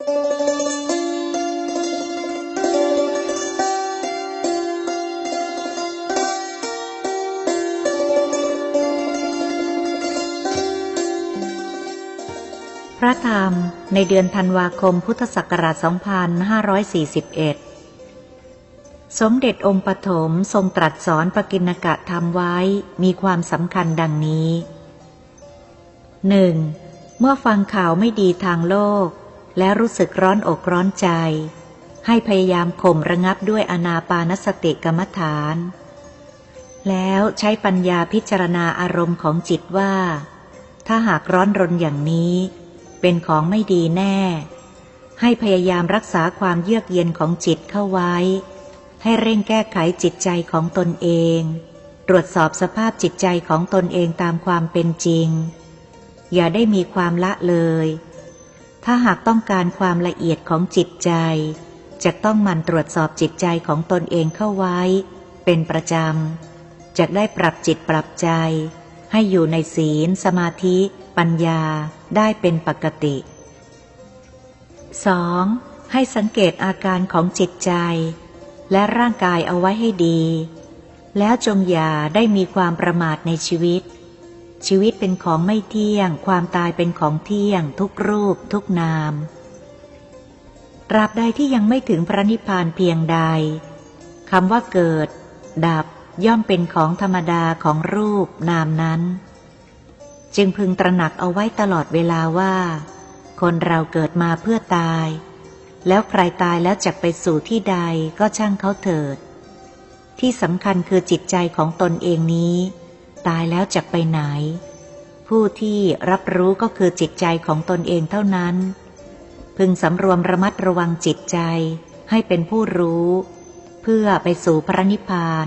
พระธรรมในเดือนธันวาคมพุทธศักราช 2541 สมเด็จองค์ปฐมทรงตรัสสอนปกิณกะธรรมไว้มีความสำคัญดังนี้ 1. เมื่อฟังข่าวไม่ดีทางโลก และรู้สึกร้อนอกร้อนใจ ให้พยายามข่มระงับด้วยอนาปานสติกรรมฐาน แล้วใช้ปัญญาพิจารณาอารมณ์ของจิตว่า ถ้าหากร้อนรนอย่างนี้ เป็นของไม่ดีแน่ ให้พยายามรักษาความเยือกเย็นของจิตเข้าไว้ ให้เร่งแก้ไขจิตใจของตนเอง ตรวจสอบสภาพจิตใจของตนเองตามความเป็นจริง อย่าได้มีความละเลย ถ้าหากต้องการความละเอียดของจิตใจ จะต้องมันตรวจสอบจิตใจของตนเองเข้าไว้ เป็นประจำจะได้ปรับจิตปรับใจ ให้อยู่ในศีล สมาธิ ปัญญาได้เป็นปกติ 2. ให้สังเกตอาการของจิตใจ และร่างกายเอาไว้ให้ดี แล้วจงอย่าได้มีความประมาทในชีวิต ชีวิตเป็นของไม่เที่ยง ความตายเป็นของเที่ยง ทุกรูป ทุกนามตราบใดที่ยังไม่ถึงพระนิพพานเพียงใดคำว่าเกิด ดับย่อมเป็นของธรรมดาของรูปนามนั้น จึงพึงตระหนักเอาไว้ตลอดเวลาว่า คนเราเกิดมาเพื่อตาย แล้วใครตายแล้วจะไปสู่ที่ใดก็ช่างเขาเถิด ที่สำคัญคือจิตใจของตนเองนี้ ตายแล้วจะไปไหน ผู้ที่รับรู้ก็คือจิตใจของตนเองเท่านั้น พึงสำรวมระมัดระวังจิตใจให้เป็นผู้รู้ เพื่อไปสู่พระนิพพาน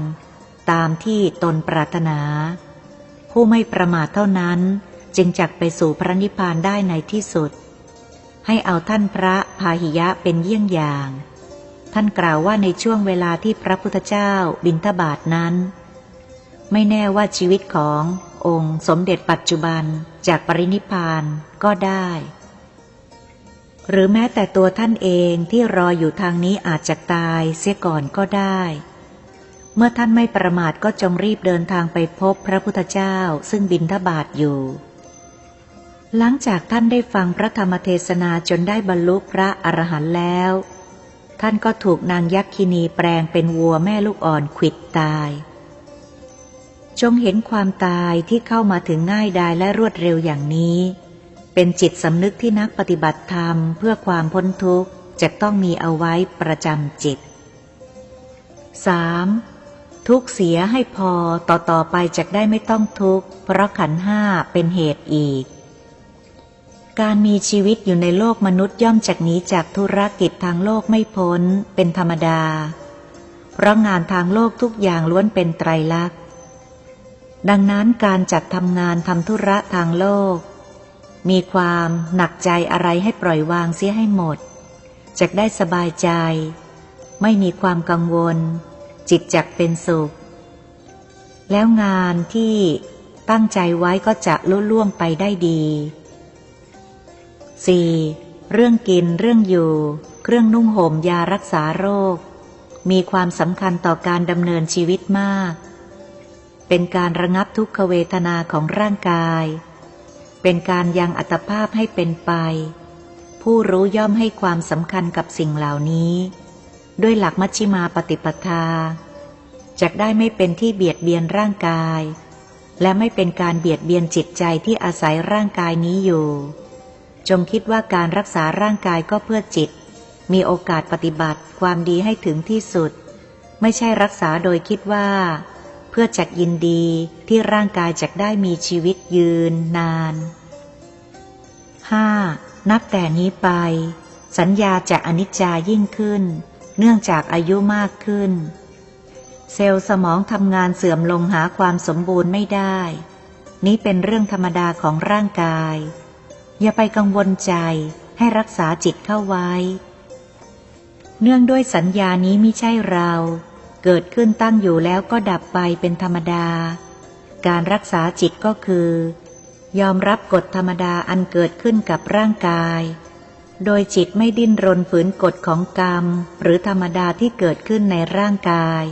ตามที่ตนปรารถนา ผู้ไม่ประมาทเท่านั้นจึงจักไปสู่พระนิพพานได้ในที่สุด ให้เอาท่านพระพาหิยะเป็นเยี่ยงอย่าง ท่านกล่าวว่าในช่วงเวลาที่พระพุทธเจ้าบินทบาทนั้น ไม่แน่ว่าชีวิตขององค์สมเด็จปัจจุบันจากปรินิพานก็ได้ หรือแม้แต่ตัวท่านเองที่รออยู่ทางนี้อาจจะตายเสียก่อนก็ได้ เมื่อท่านไม่ประมาทก็จงรีบเดินทางไปพบพระพุทธเจ้าซึ่งบินทบาทอยู่ หลังจากท่านได้ฟังพระธรรมเทศนาจนได้บรรลุพระอรหันต์แล้ว ท่านก็ถูกนางยักษินีแปลงเป็นวัวแม่ลูกอ่อนขิดตาย จงเห็นความตายที่เข้ามาถึงง่ายดายและรวดเร็วอย่างนี้ เป็นจิตสำนึกที่นักปฏิบัติธรรมเพื่อความพ้นทุกข์จะต้องมีเอาไว้ประจำจิต 3. ทุกเสียให้พอต่อต่อไปจะได้ไม่ต้องทุกข์เพราะขันห้าเป็นเหตุอีก การมีชีวิตอยู่ในโลกมนุษย์ย่อมจากหนีจากธุรกิจทางโลกไม่พ้น เป็นธรรมดา เพราะงานทางโลกทุกอย่างล้วนเป็นไตรลักษณ ดังนั้นการจัดทำงานทำธุระทางโลก มีความหนักใจอะไรให้ปล่อยวางเสียให้หมดจะได้สบายใจ ไม่มีความกังวล จิตจักเป็นสุข แล้วงานที่ตั้งใจไว้ก็จะลุล่วงไปได้ดี 4. เรื่องกินเรื่องอยู่ เครื่องนุ่งห่มยารักษาโรค มีความสำคัญต่อการดำเนินชีวิตมาก เป็นการระงับทุกขเวทนาของร่างกาย เป็นการยังอัตภาพให้เป็นไป ผู้รู้ย่อมให้ความสำคัญกับสิ่งเหล่านี้ ด้วยหลักมัชฌิมาปฏิปทาจะได้ไม่เป็นที่เบียดเบียนร่างกาย และไม่เป็นการเบียดเบียนจิตใจที่อาศัยร่างกายนี้อยู่ จงคิดว่าการรักษาร่างกายก็เพื่อจิต มีโอกาสปฏิบัติความดีให้ถึงที่สุด ไม่ใช่รักษาโดยคิดว่า เพื่อจักยินดีที่ร่างกายจักได้มีชีวิตยืนนาน 5. นับแต่นี้ไป สัญญาจะอนิจจายิ่งขึ้น เนื่องจากอายุมากขึ้น เซลล์สมองทำงานเสื่อมลงหาความสมบูรณ์ไม่ได้ นี้เป็นเรื่องธรรมดาของร่างกาย อย่าไปกังวลใจให้รักษาจิตเข้าไว้ เนื่องด้วยสัญญานี้ไม่ใช่เรา เกิดขึ้นตั้งอยู่แล้วก็ดับไปเป็นธรรมดา การรักษาจิตก็คือ ยอมรับกฎธรรมดาอันเกิดขึ้นกับร่างกาย โดยจิตไม่ดิ้นรนฝืนกฎของกรรม หรือธรรมดาที่เกิดขึ้นในร่างกาย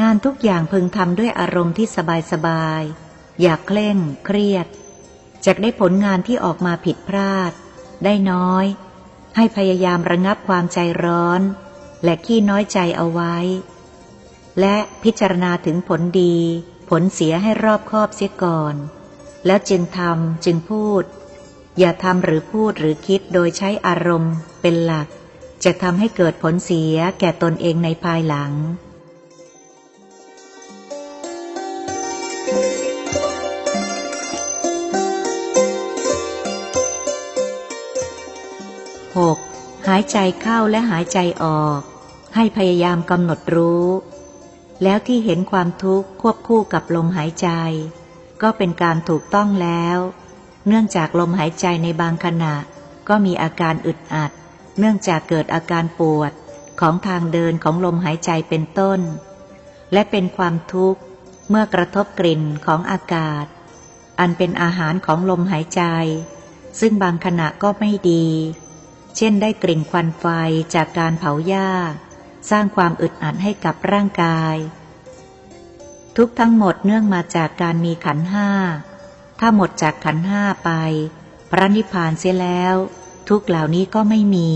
งานทุกอย่างพึงทำด้วยอารมณ์ที่สบายๆอย่าเคร่งเครียดจะได้ผลงานที่ออกมาผิดพลาด ได้น้อย ให้พยายามระงับความใจร้อน และขี้น้อยใจเอาไว้ และพิจารณาถึงผลดี ผลเสียให้รอบคอบเสียก่อน แล้วจึงทำจึงพูด อย่าทำหรือพูดหรือคิดโดยใช้อารมณ์เป็นหลัก จะทำให้เกิดผลเสียแก่ตนเองในภายหลัง 6. หายใจเข้าและหายใจออก ให้พยายามกำหนดรู้ แล้วที่เห็นความทุกข์ควบคู่กับลมหายใจ ก็เป็นการถูกต้องแล้ว เนื่องจากลมหายใจในบางขณะ ก็มีอาการอึดอัด เนื่องจากเกิดอาการปวดของทางเดินของลมหายใจเป็นต้น และเป็นความทุกข์เมื่อกระทบกลิ่นของอากาศ อันเป็นอาหารของลมหายใจ ซึ่งบางขณะก็ไม่ดี เช่นได้กลิ่นควันไฟจากการเผาหญ้า สร้างความอึดอัดให้กับร่างกาย ทุกทั้งหมดเนื่องมาจากการมีขันห้า ถ้าหมดจากขันห้าไป พระนิพพานเสียแล้ว ทุกเหล่านี้ก็ไม่มี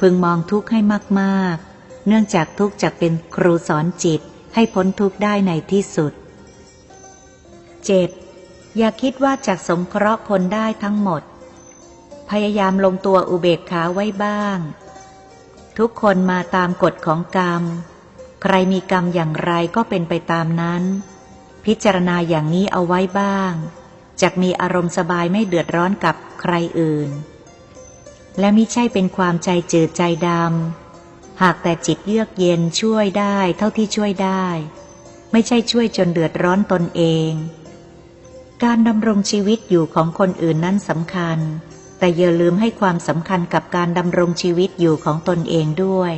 พึงมองทุกข์ให้มากๆ เนื่องจากทุกข์จะเป็นครูสอนจิตให้พ้นทุกข์ได้ในที่สุด 7. อย่าคิดว่าจะสงเคราะห์คนได้ทั้งหมด พยายามลงตัวอุเบกขาไว้บ้าง ทุกคนมาตามกฎของกรรม ใครมีกรรมอย่างไรก็เป็นไปตามนั้น พิจารณาอย่างนี้เอาไว้บ้างจะมีอารมณ์สบายไม่เดือดร้อนกับใครอื่น และมิใช่เป็นความใจจืดใจดำหากแต่จิตเยือกเย็นช่วยได้เท่าที่ช่วยได้ ไม่ใช่ช่วยจนเดือดร้อนตนเอง การดำรงชีวิตอยู่ของคนอื่นนั้นสำคัญ แต่อย่าลืมให้ความสำคัญกับการดำรงชีวิตอยู่ของตนเองด้วย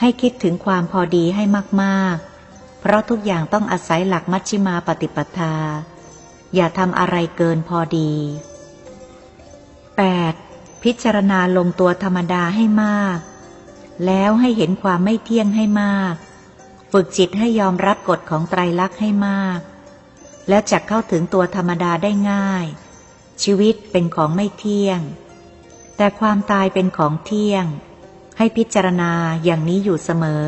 ให้คิดถึงความพอดีให้มากๆ เพราะทุกอย่างต้องอาศัยหลักมัชฌิมาปฏิปทา อย่าทำอะไรเกินพอดี 8. พิจารณาลงตัวธรรมดาให้มาก แล้วให้เห็นความไม่เที่ยงให้มาก ฝึกจิตให้ยอมรับกฎของไตรลักษณ์ให้มาก แล้วจะเข้าถึงตัวธรรมดาได้ง่าย ชีวิตเป็นของไม่เที่ยง แต่ความตายเป็นของเที่ยง ให้พิจารณาอย่างนี้อยู่เสมอ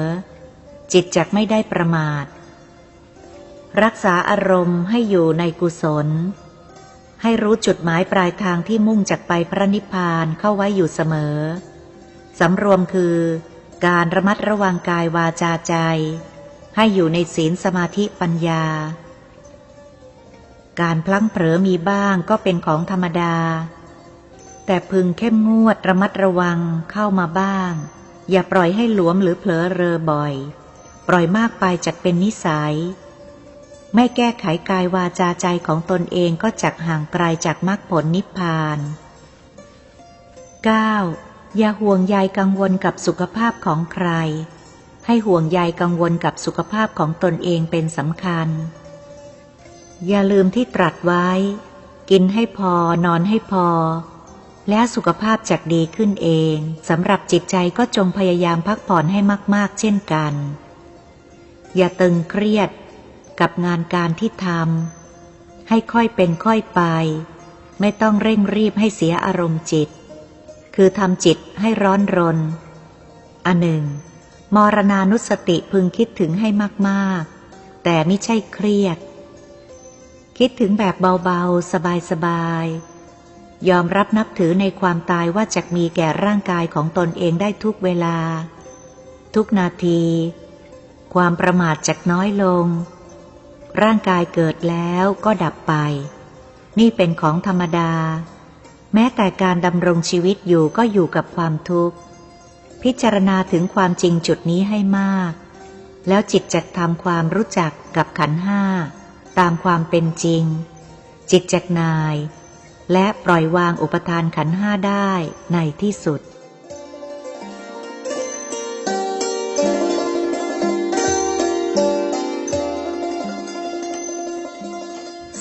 จิตจักไม่ได้ประมาท รักษาอารมณ์ให้อยู่ในกุศล ให้รู้จุดหมายปลายทางที่มุ่งจากไปพระนิพพานเข้าไว้อยู่เสมอ สำรวมคือการระมัดระวังกายวาจาใจ ให้อยู่ในศีลสมาธิปัญญา การพลั้งเผลอมีบ้างก็เป็นของธรรมดา แต่พึงเข้มงวดระมัดระวังเข้ามาบ้าง อย่าปล่อยให้หลวมหรือเผลอเรอบ่อย ปล่อยมากไปจักเป็นนิสัย ไม่แก้ไขกายวาจาใจของตนเองก็จักห่างไกลจากมรรคผลนิพพาน 9. อย่าห่วงใยกังวลกับสุขภาพของใคร ให้ห่วงใยกังวลกับสุขภาพของตนเองเป็นสำคัญ อย่าลืมที่ตรัสไว้ กินให้พอนอนให้พอ และสุขภาพจักดีขึ้นเองสำหรับจิตใจก็จงพยายามพักผ่อนให้มาก ๆ เช่นกัน อย่าตึงเครียดกับงานการที่ทำให้ค่อยเป็นค่อยไป ไม่ต้องเร่งรีบให้เสียอารมณ์จิต คือทำจิตให้ร้อนรน อันหนึ่ง มรณานุสติพึงคิดถึงให้มาก ๆ แต่ไม่ใช่เครียด คิดถึงแบบเบาๆ สบายๆ ยอมรับนับถือในความตายว่าจะมีแก่ร่างกายของตนเองได้ทุกเวลา ทุกนาที ความประมาทจะน้อยลง ร่างกายเกิดแล้วก็ดับไป นี่เป็นของธรรมดา แม้แต่การดำรงชีวิตอยู่ก็อยู่กับความทุกข์ พิจารณาถึงความจริงจุดนี้ให้มาก แล้วจิตจะทำความรู้จักกับขันห้า ตามความเป็นจริง จิตจักนาย และปล่อยวางอุปทานขันห้าได้ในที่สุด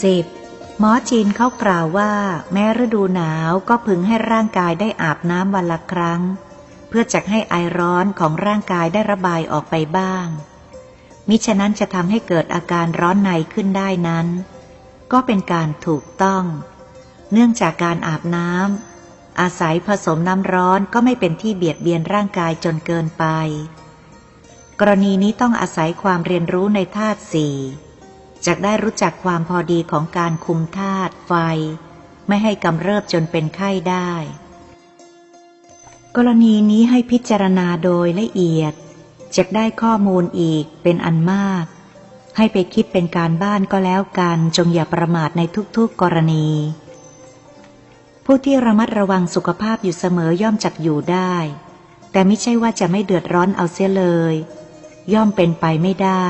สิบหมอจีนเขากล่าวว่า แม้ฤดูหนาวก็พึงให้ร่างกายได้อาบน้ำวันละครั้ง เพื่อจะให้ไอร้อนของร่างกายได้ระบายออกไปบ้าง มิฉะนั้นจะทำให้เกิดอาการร้อนในขึ้นได้นั้น ก็เป็นการถูกต้อง เนื่องจากการอาบน้ำอาศัยผสมน้ำร้อนก็ไม่เป็นที่เบียดเบียนร่างกายจนเกินไป กรณีนี้ต้องอาศัยความเรียนรู้ในธาตุสี่จะได้รู้จักความพอดีของการคุมธาตุไฟ ไม่ให้กำเริบจนเป็นไข้ได้ กรณีนี้ให้พิจารณาโดยละเอียด จะได้ข้อมูลอีกเป็นอันมาก ให้ไปคิดเป็นการบ้านก็แล้วกันจงอย่าประมาทในทุกๆกรณี ผู้ที่ระมัดระวังสุขภาพอยู่เสมอย่อมจักอยู่ได้ แต่ไม่ใช่ว่าจะไม่เดือดร้อนเอาเสียเลย ย่อมเป็นไปไม่ได้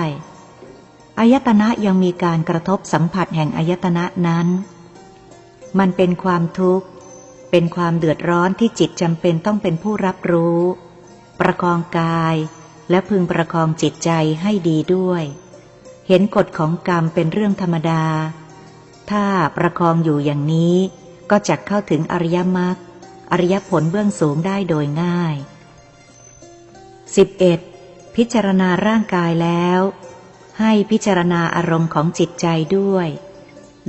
อายตนะยังมีการกระทบสัมผัสแห่งอายตนะนั้น มันเป็นความทุกข์ เป็นความเดือดร้อนที่จิตจำเป็นต้องเป็นผู้รับรู้ ประคองกาย และพึงประคองจิตใจให้ดีด้วย เห็นกฎของกรรมเป็นเรื่องธรรมดา ถ้าประคองอยู่อย่างนี้ ก็จะเข้าถึงอริยมรรคอริยผลเบื้องสูงได้โดยง่าย 11. พิจารณาร่างกายแล้ว ให้พิจารณาอารมณ์ของจิตใจด้วย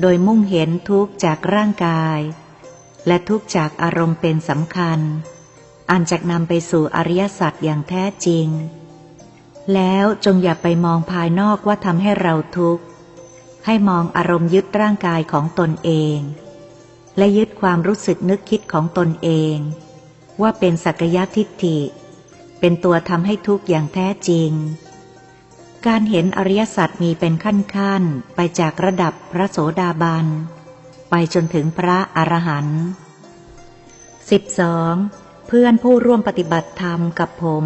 โดยมุ่งเห็นทุกข์จากร่างกาย และทุกข์จากอารมณ์เป็นสำคัญ อันจะนำไปสู่อริยสัจอย่างแท้จริง แล้วจงอย่าไปมองภายนอกว่าทำให้เราทุกข์ ให้มองอารมณ์ยึดร่างกายของตนเอง และยึดความรู้สึกนึกคิดของตนเอง ว่าเป็นสักยทิฏฐิ เป็นตัวทำให้ทุกข์อย่างแท้จริง การเห็นอริยสัจมีเป็นขั้นๆ ไปจากระดับพระโสดาบัน ไปจนถึงพระอรหันต์ 12. เพื่อนผู้ร่วมปฏิบัติธรรมกับผม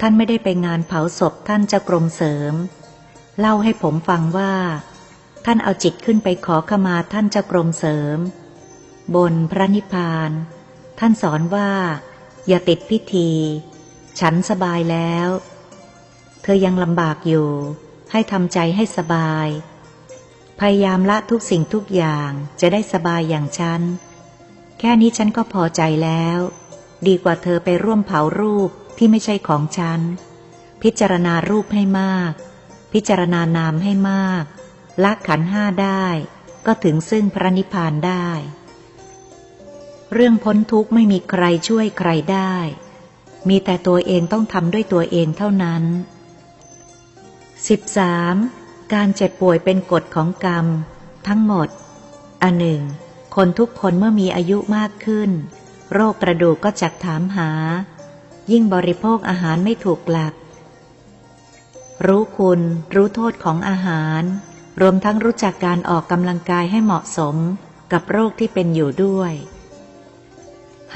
ท่านไม่ได้ไปงานเผาศพท่านเจ้ากรมเสริม เล่าให้ผมฟังว่า ท่านเอาจิตขึ้นไปขอขมาท่านเจ้ากรมเสริม บนพระนิพพาน ท่านสอนว่า อย่าติดพิธี ฉันสบายแล้ว เธอยังลำบากอยู่ ให้ทำใจให้สบาย พยายามละทุกสิ่งทุกอย่างจะได้สบายอย่างฉัน แค่นี้ฉันก็พอใจแล้ว ดีกว่าเธอไปร่วมเผารูป ที่ไม่ใช่ของฉัน พิจารณารูปให้มาก พิจารณานามให้มาก ละขันห้าได้ ก็ถึงซึ่งพระนิพพานได้ เรื่องพ้นทุกข์ไม่มีใครช่วยใครได้ มีแต่ตัวเองต้องทำด้วยตัวเองเท่านั้น 13. การเจ็บป่วยเป็นกฎของกรรม ทั้งหมด อันหนึ่ง คนทุกคนเมื่อมีอายุมากขึ้น โรคกระดูกก็จักถามหา ยิ่งบริโภคอาหารไม่ถูกหลัก รู้คุณ รู้โทษของอาหาร รวมทั้งรู้จักการออกกำลังกายให้เหมาะสมกับโรคที่เป็นอยู่ด้วย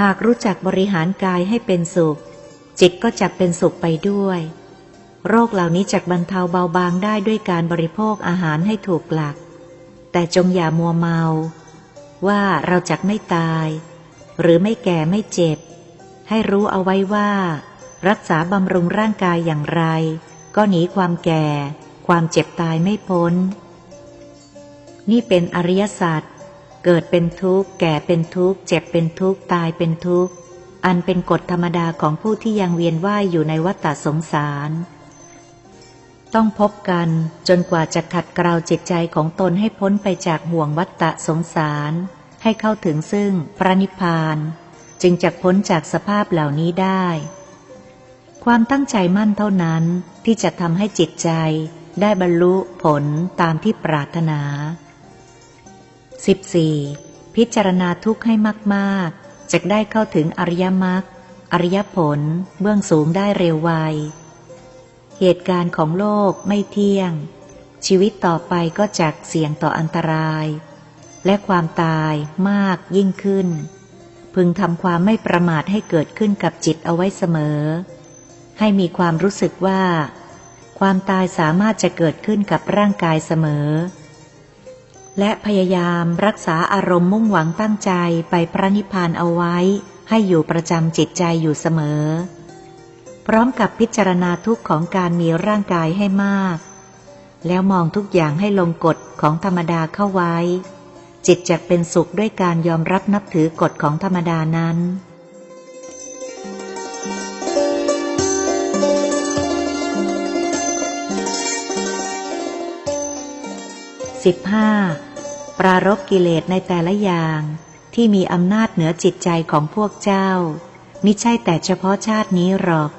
หากรู้จักบริหารกายให้เป็นสุข จิตก็จะเป็นสุขไปด้วย โรคเหล่านี้จะบรรเทาเบาบางได้ด้วยการบริโภคอาหารให้ถูกหลัก แต่จงอย่ามัวเมา ว่าเราจะไม่ตาย หรือไม่แก่ไม่เจ็บ ให้รู้เอาไว้ว่า รักษาบำรุงร่างกายอย่างไร ก็หนีความแก่ ความเจ็บตายไม่พ้น นี่เป็นอริยศาสัจเกิดเป็นทุกข์ แก่เป็นทุกข์ เจ็บเป็นทุกข์ ตายเป็นทุกข์ อันเป็นกฎธรรมดาของผู้ที่ยังเวียนว่ายอยู่ในวัฏสงสาร ต้องพบกันจนกว่าจะขัดเกลาจิตใจของตนให้พ้นไปจากห่วงวัฏฏะสงสาร ให้เข้าถึงซึ่งพระนิพพาน จึงจะพ้นจากสภาพเหล่านี้ได้ ความตั้งใจมั่นเท่านั้นที่จะทำให้จิตใจได้บรรลุผลตามที่ปรารถนา 14. พิจารณาทุกข์ให้มากๆจะได้เข้าถึงอริยมรรคอริยผลเบื้องสูงได้เร็วไว เหตุการณ์ของโลกไม่เที่ยง ชีวิตต่อไปก็จักเสี่ยงต่ออันตราย และความตายมากยิ่งขึ้น พึงทำความไม่ประมาทให้เกิดขึ้นกับจิตเอาไว้เสมอ ให้มีความรู้สึกว่า ความตายสามารถจะเกิดขึ้นกับร่างกายเสมอ และพยายามรักษาอารมณ์มุ่งหวังตั้งใจไปพระนิพพานเอาไว้ ให้อยู่ประจำจิตใจอยู่เสมอ พร้อมกับพิจารณาทุกข์ของการมีร่างกายให้มาก แล้วมองทุกอย่างให้ลงกฎของธรรมดาเข้าไว้ จิตจะเป็นสุขด้วยการยอมรับนับถือกฎของธรรมดานั้น 15. ปรารบกิเลสในแต่ละอย่างที่มีอำนาจเหนือจิตใจของพวกเจ้า มิใช่แต่เฉพาะชาตินี้หรอก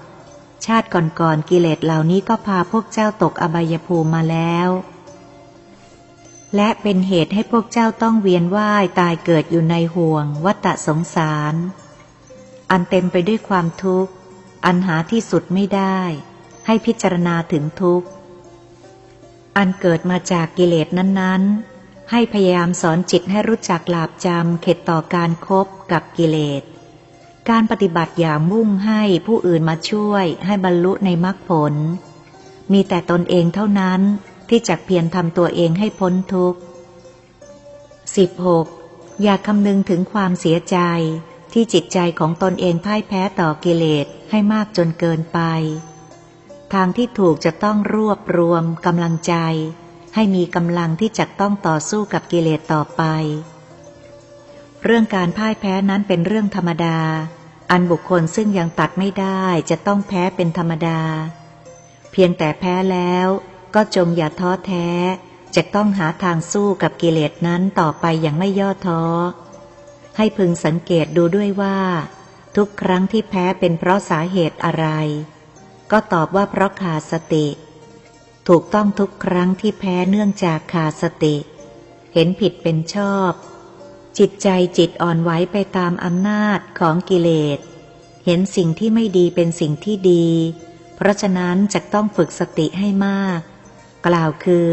ชาติก่อนๆกิเลสเหล่านี้ก็พาพวกเจ้าตกอบายภูมิมาแล้ว และเป็นเหตุให้พวกเจ้าต้องเวียนว่ายตายเกิดอยู่ในห่วง วัฏสงสาร อันเต็มไปด้วยความทุกข์ อันหาที่สุดไม่ได้ ให้พิจารณาถึงทุกข์ อันเกิดมาจากกิเลสนั้น ๆ ให้พยายามสอนจิตให้รู้จักหลาบจำเข็ดต่อการครบกับกิเลส การปฏิบัติอย่ามุ่งให้ผู้อื่นมาช่วยให้บรรลุในมรรคผล มีแต่ตนเองเท่านั้น ที่จักเพียรทำตัวเองให้พ้นทุกข์ 16. อย่าคำนึงถึงความเสียใจ ที่จิตใจของตนเองพ่ายแพ้ต่อกิเลสให้มากจนเกินไป ทางที่ถูกจะต้องรวบรวมกำลังใจ ให้มีกำลังที่จะต้องต่อสู้กับกิเลสต่อไป เรื่องการพ่ายแพ้นั้นเป็นเรื่องธรรมดา อันบุคคลซึ่งยังตัดไม่ได้จะต้องแพ้เป็นธรรมดา เพียงแต่แพ้แล้ว ก็จงอย่าท้อแท้ จะต้องหาทางสู้กับกิเลสนั้นต่อไปอย่างไม่ย่อท้อ ให้พึงสังเกตดูด้วยว่า ทุกครั้งที่แพ้เป็นเพราะสาเหตุอะไร ก็ตอบว่าเพราะขาดสติ ถูกต้องทุกครั้งที่แพ้เนื่องจากขาดสติ เห็นผิดเป็นชอบ จิตใจจิตอ่อนไหวไปตามอำนาจของกิเลส เห็นสิ่งที่ไม่ดีเป็นสิ่งที่ดี เพราะฉะนั้นจะต้องฝึกสติให้มาก กล่าวคือ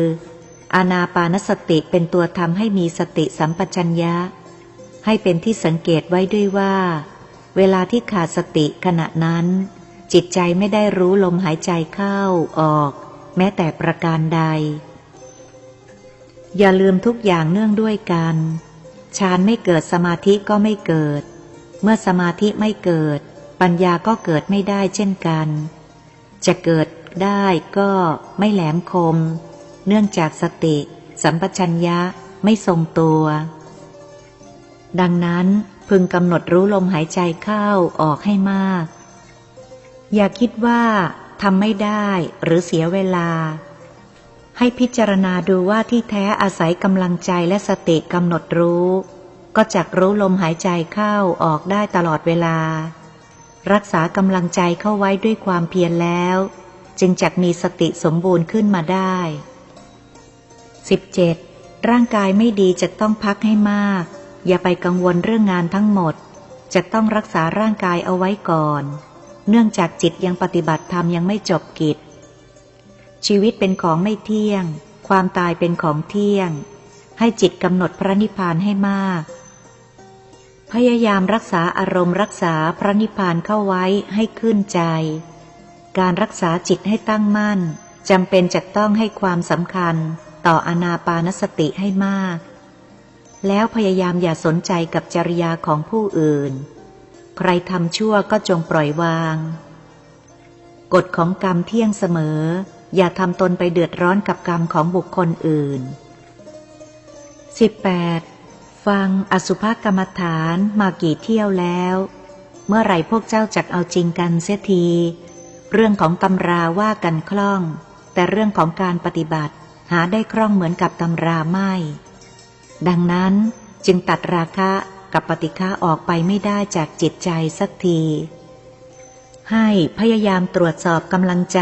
อานาปานสติเป็นตัวทำให้มีสติสัมปชัญญะ ให้เป็นที่สังเกตไว้ด้วยว่า เวลาที่ขาดสติขณะนั้น จิตใจไม่ได้รู้ลมหายใจเข้าออก แม้แต่ประการใด อย่าลืมทุกอย่างเนื่องด้วยกันฌานไม่เกิดสมาธิก็ไม่เกิด เมื่อสมาธิไม่เกิด ปัญญาก็เกิดไม่ได้เช่นกัน จะเกิด ได้ก็ไม่แหลมคม เนื่องจากสติ สัมปชัญญะไม่ทรงตัว ดังนั้นพึงกำหนดรู้ลมหายใจเข้าออกให้มาก อย่าคิดว่าทำไม่ได้หรือเสียเวลา ให้พิจารณาดูว่าที่แท้อาศัยกำลังใจและสติกำหนดรู้ ก็จักรู้ลมหายใจเข้าออกได้ตลอดเวลา รักษากำลังใจเข้าไว้ด้วยความเพียรแล้ว จึงจักมีสติสมบูรณ์ขึ้นมาได้ 17. ร่างกายไม่ดีจะต้องพักให้มาก อย่าไปกังวลเรื่องงานทั้งหมด จะต้องรักษาร่างกายเอาไว้ก่อน เนื่องจากจิตยังปฏิบัติธรรมยังไม่จบกิจ ชีวิตเป็นของไม่เที่ยง ความตายเป็นของเที่ยง ให้จิตกำหนดพระนิพพานให้มาก พยายามรักษาอารมณ์รักษาพระนิพพานเข้าไว้ให้ขึ้นใจ การรักษาจิตให้ตั้งมั่นจำเป็นจะต้องให้ความสำคัญต่ออนาปานสติให้มาก แล้วพยายามอย่าสนใจกับจริยาของผู้อื่น ใครทำชั่วก็จงปล่อยวาง กฎของกรรมเที่ยงเสมอ อย่าทำตนไปเดือดร้อนกับกรรมของบุคคลอื่น 18. ฟังอสุภกรรมฐานมากี่เที่ยวแล้ว เมื่อไหร่พวกเจ้าจักเอาจริงกันเสียที เรื่องของตำราว่ากันคล่อง แต่เรื่องของการปฏิบัติ หาได้คล่องเหมือนกับตำราไม่ ดังนั้นจึงตัดราคะกับปฏิฆะออกไปไม่ได้จากจิตใจสักที ให้พยายามตรวจสอบกำลังใจ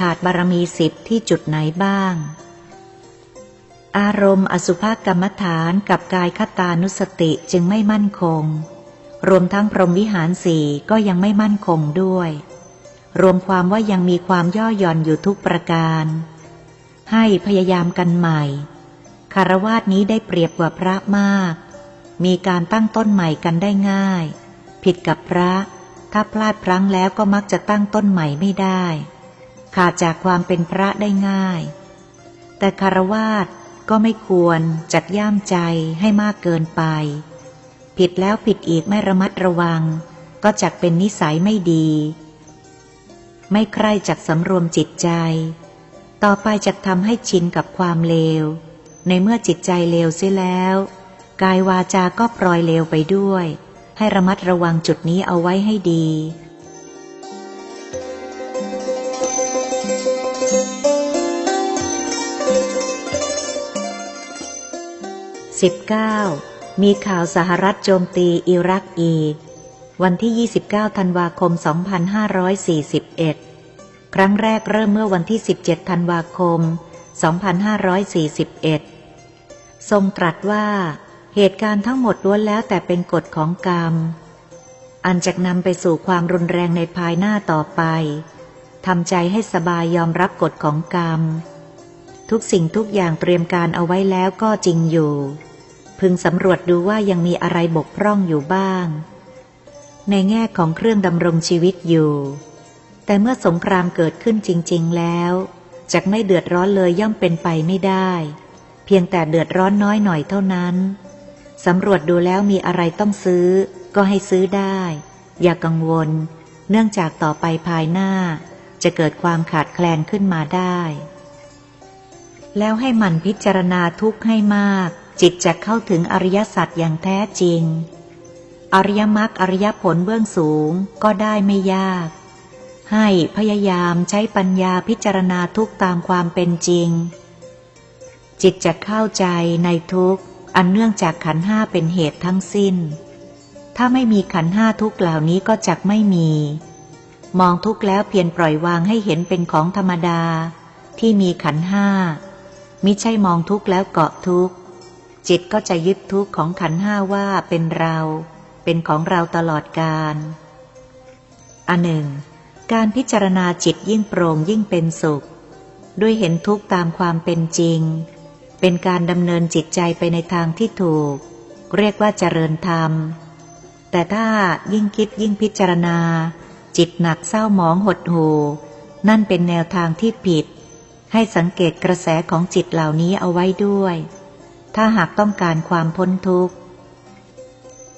ขาดบารมีสิบที่จุดไหนบ้าง อารมณ์อสุภกรรมฐานกับกายคตานุสติจึงไม่มั่นคง รวมทั้งพรหมวิหารสี่ก็ยังไม่มั่นคงด้วย รวมความว่ายังมีความย่อหย่อนอยู่ทุกประการ ให้พยายามกันใหม่คารวาสนี้ได้เปรียบกว่าพระมาก มีการตั้งต้นใหม่กันได้ง่าย ผิดกับพระ ถ้าพลาดพลั้งแล้วก็มักจะตั้งต้นใหม่ไม่ได้ ขาดจากความเป็นพระได้ง่าย แต่คารวาสก็ไม่ควรจัดย่ามใจให้มากเกินไป ผิดแล้วผิดอีกไม่ระมัดระวัง ก็จักเป็นนิสัยไม่ดี ไม่ใคร่จักสำรวมจิตใจ ต่อไปจะทำให้ชินกับความเลว ในเมื่อจิตใจเลวเสียแล้ว กายวาจาก็ปลอยเลวไปด้วย ให้ระมัดระวังจุดนี้เอาไว้ให้ดี 19. มีข่าวสหรัฐโจมตีอิรักอีก วันที่ 29 ธันวาคม 2541 ครั้งแรกเริ่มเมื่อวันที่ 17 ธันวาคม 2541 ทรงตรัสว่า เหตุการณ์ทั้งหมดล้วนแล้วแต่เป็นกฎของกรรม อันจะนำไปสู่ความรุนแรงในภายหน้าต่อไป ทำใจให้สบายยอมรับกฎของกรรม ทุกสิ่งทุกอย่างเตรียมการเอาไว้แล้วก็จริงอยู่ พึงสำรวจดูว่ายังมีอะไรบกพร่องอยู่บ้าง ในแง่ของเครื่องดำรงชีวิตอยู่ แต่เมื่อสงครามเกิดขึ้นจริง ๆ แล้วจะไม่เดือดร้อนเลยย่อมเป็นไปไม่ได้ เพียงแต่เดือดร้อนน้อยหน่อยเท่านั้นสำรวจดูแล้วมีอะไรต้องซื้อ ก็ให้ซื้อได้ อย่ากังวล เนื่องจากต่อไปภายหน้า จะเกิดความขาดแคลนขึ้นมาได้ แล้วให้มันพิจารณาทุกข์ให้มาก จิตจะเข้าถึงอริยสัจอย่างแท้จริง อริยมรรคอริยผลเบื้องสูงก็ได้ไม่ยาก ให้พยายามใช้ปัญญาพิจารณาทุกตามความเป็นจริง จิตจะเข้าใจในทุกอันเนื่องจากขันห้าเป็นเหตุทั้งสิ้น ถ้าไม่มีขันห้าทุกเหล่านี้ก็จักไม่มี มองทุกแล้วเพียงปล่อยวางให้เห็นเป็นของธรรมดา ที่มีขันห้ามิใช่มองทุกแล้วเกาะทุกจิตก็จะยึดทุกของขันห้าว่าเป็นเรา เป็นของเราตลอดกาลอันหนึ่ง การพิจารณาจิตยิ่งโปร่งยิ่งเป็นสุข ด้วยเห็นทุกข์ตามความเป็นจริง เป็นการดำเนินจิตใจไปในทางที่ถูก เรียกว่าเจริญธรรม แต่ถ้ายิ่งคิดยิ่งพิจารณา จิตหนักเศร้าหมองหดหูนั่นเป็นแนวทางที่ผิด ให้สังเกตกระแสของจิตเหล่านี้เอาไว้ด้วย ถ้าหากต้องการความพ้นทุกข์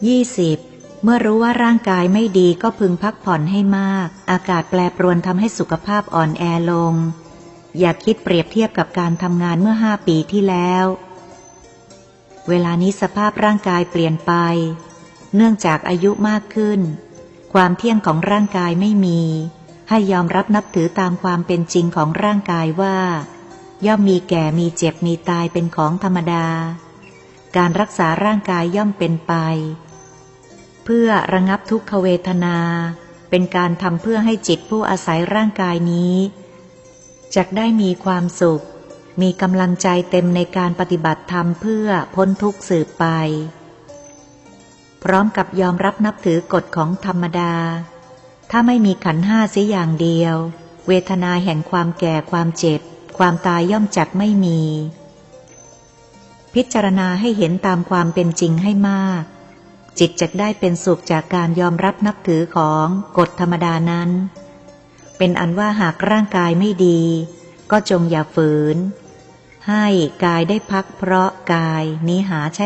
20. เมื่อรู้ว่าร่างกายไม่ดีก็พึงพักผ่อนให้มาก อากาศแปรปรวนทำให้สุขภาพอ่อนแอลง อย่าคิดเปรียบเทียบกับการทำงานเมื่อห้าปีที่แล้ว เวลานี้สภาพร่างกายเปลี่ยนไป เนื่องจากอายุมากขึ้น ความเที่ยงของร่างกายไม่มี ให้ยอมรับนับถือตามความเป็นจริงของร่างกายว่า ย่อมมีแก่มีเจ็บมีตายเป็นของธรรมดา การรักษาร่างกายย่อมเป็นไป เพื่อระงับทุกขเวทนา เป็นการทำเพื่อให้จิตผู้อาศัยร่างกายนี้จะได้มีความสุข มีกำลังใจเต็มในการปฏิบัติธรรมเพื่อพ้นทุกข์สืบไป พร้อมกับยอมรับนับถือกฎของธรรมดา ถ้าไม่มีขันห้าเสียอย่างเดียว เวทนาแห่งความแก่ความเจ็บ ความตายย่อมจักไม่มี พิจารณาให้เห็นตามความเป็นจริงให้มาก จิตจะได้เป็นสุขจากการยอมรับนับถือของกฎธรรมดานั้น เป็นอันว่าหากร่างกายไม่ดี ก็จงอย่าฝืน ให้กายได้พักเพราะกายนี้หาใช่